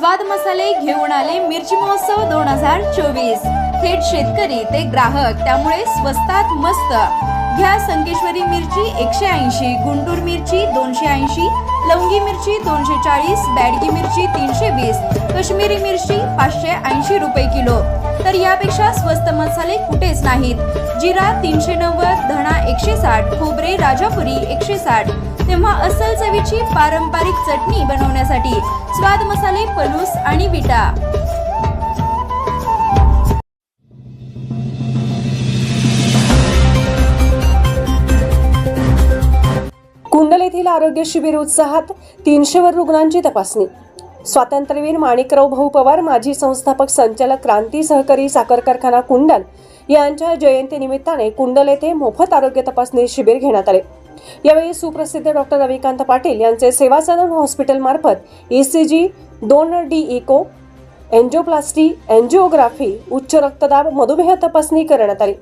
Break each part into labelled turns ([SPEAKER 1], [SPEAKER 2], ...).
[SPEAKER 1] स्वाद मसाले घेऊन आले मिरची महोत्सव दोन हजार चोवीस. थेट शेतकरी ते ग्राहक त्यामुळे स्वस्तात मस्त. घ्या संकेश्वरी मिरची एकशे ऐंशी गुंटूर मिरची दोनशे ऐंशी लवंगी मिरची दोनशे चाळीस बॅडगी मिरची तीनशे वीस काश्मीरी मिरची पाचशे ऐंशी रुपये किलो. तर यापेक्षा स्वस्त मसाले कुठेच नाहीत. जिरा तीनशे नव्वद धणा एकशे साठ खोबरे राजापुरी एकशे साठ. तेव्हा अस्सल चवीची पारंपरिक चटणी बनवण्यासाठी स्वाद मसाले पलूस आणि विटा.
[SPEAKER 2] कुंडल येथील आरोग्य शिबिर उत्साहात तीनशेवर रुग्णांची तपासणी. स्वातंत्र्यवीर माणिकराव भाऊ पवार माजी संस्थापक संचालक क्रांती सहकारी साखर कारखाना कुंडल यांच्या जयंतीनिमित्ताने कुंडल येथे मोफत आरोग्य तपासणी शिबिर घेण्यात आले. यावेळी सुप्रसिद्ध डॉक्टर रविकांत पाटील यांचे सेवा सदन हॉस्पिटल मार्फत ईसीजी दोन डी इको एन्जिओप्लास्टी एन्जिओग्राफी उच्च रक्तदाब मधुमेह तपासणी करण्यात आली.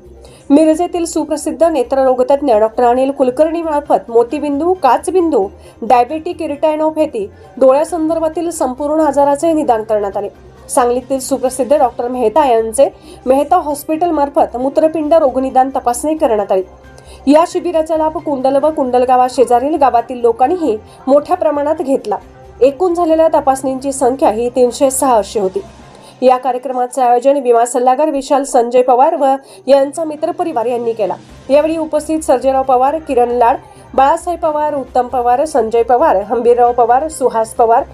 [SPEAKER 2] मिरजेतील सुप्रसिद्ध नेत्ररोगतज्ञ डॉक्टर अनिल कुलकर्णी मार्फत मोतीबिंदू काचबिंदू डायबेटिक इरिटॅनोपॅथी डोळ्यासंदर्भातील संपूर्ण आजाराचे निदान करण्यात आले. सांगलीतील सुप्रसिद्ध डॉक्टर मेहता यांचे मेहता हॉस्पिटल मार्फत मूत्रपिंड रोगनिदान तपासणी करण्यात आली. या शिबिराचा लाभ कुंडल व कुंडलगावा शेजारील गावातील लोकांनीही मोठ्या प्रमाणात घेतला. एकूण झालेल्या तपासणींची संख्या ही तीनशे सहा अशी होती. या कार्यक्रमाचे आयोजन विमा सल्लागार विशाल संजय पवार व यांचा मित्रपरिवार यांनी केला. यावेळी उपस्थित सर्जेराव पवार किरण लाड बाळासाहेब पवार उत्तम पवार संजय पवार हंबीरराव पवार सुहास पवार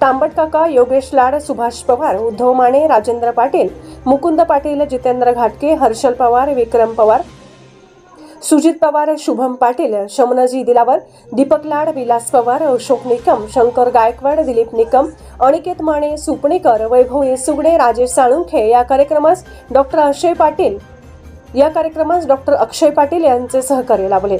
[SPEAKER 2] तांबट काका योगेश लाड सुभाष पवार उद्धव माने राजेंद्र पाटील मुकुंद पाटील जितेंद्र घाटके हर्षल पवार विक्रम पवार सुजित पवार शुभम पाटील शमनजी दिलावर दीपक लाड विलास पवार अशोक निकम शंकर गायकवाड दिलीप निकम अनिकेत माने सुपणेकर वैभव येसुगडे राजेश साळुंखे या कार्यक्रमास डॉक्टर अक्षय पाटील या कार्यक्रमास डॉक्टर अक्षय पाटील यांचे सहकार्य लाभले.